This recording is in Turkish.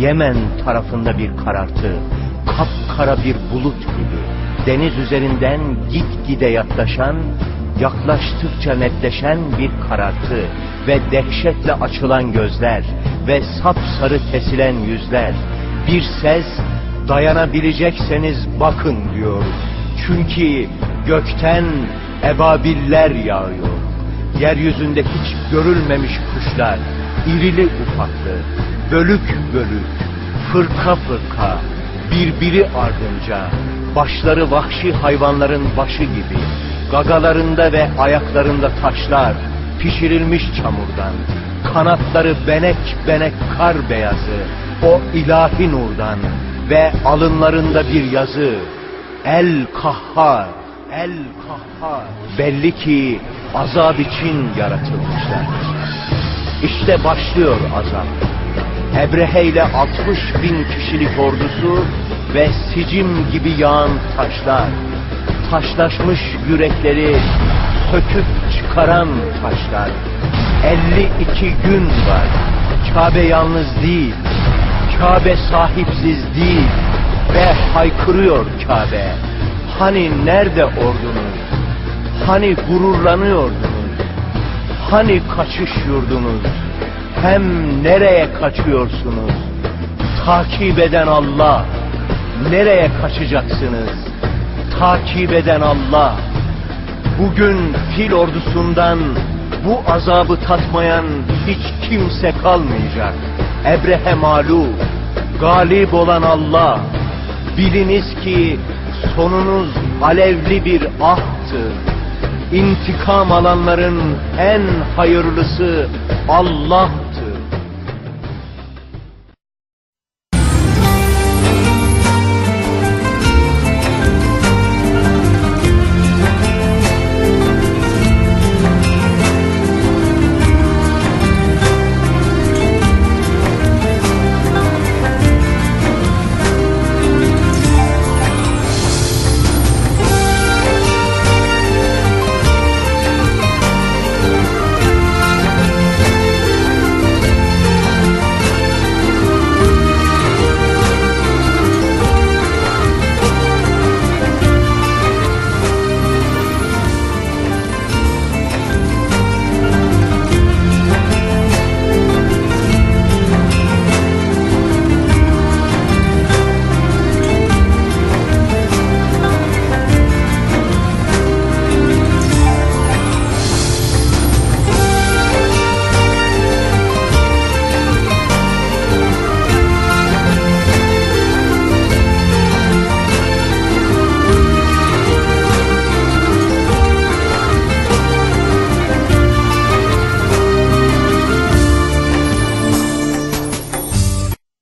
Yemen tarafında bir karartı, kapkara bir bulut gibi deniz üzerinden gitgide yaklaşan, yaklaştıkça netleşen bir karartı ve dehşetle açılan gözler ve sapsarı kesilen yüzler. Bir ses dayanabilecekseniz bakın diyor. Çünkü gökten ebabiller yağıyor. Yeryüzünde hiç görülmemiş kuşlar, irili ufaklı, bölük bölük, fırka fırka, birbiri ardınca, başları vahşi hayvanların başı gibi, gagalarında ve ayaklarında taşlar, pişirilmiş çamurdan, kanatları benek benek kar beyazı, o ilahi nurdan ve alınlarında bir yazı, El Kahhar, El Kahhar. Belli ki azap için yaratılmışlar. İşte başlıyor azap. Ebrehe ile 60 bin kişilik ordusu ve sicim gibi yağan taşlar. Taşlaşmış yürekleri söküp çıkaran taşlar. 52 gün var. Kabe yalnız değil. Kabe sahipsiz değil. Ve haykırıyor Kabe. Hani nerede ordunuz? Hani gururlanıyordunuz? Hani kaçış yurdunuz? Hem nereye kaçıyorsunuz? Takip eden Allah. Nereye kaçacaksınız? Takip eden Allah. Bugün fil ordusundan bu azabı tatmayan hiç kimse kalmayacak. Ebrehe mağlup, galip olan Allah. Biliniz ki sonunuz alevli bir ahtı. İntikam alanların en hayırlısı Allah'tır.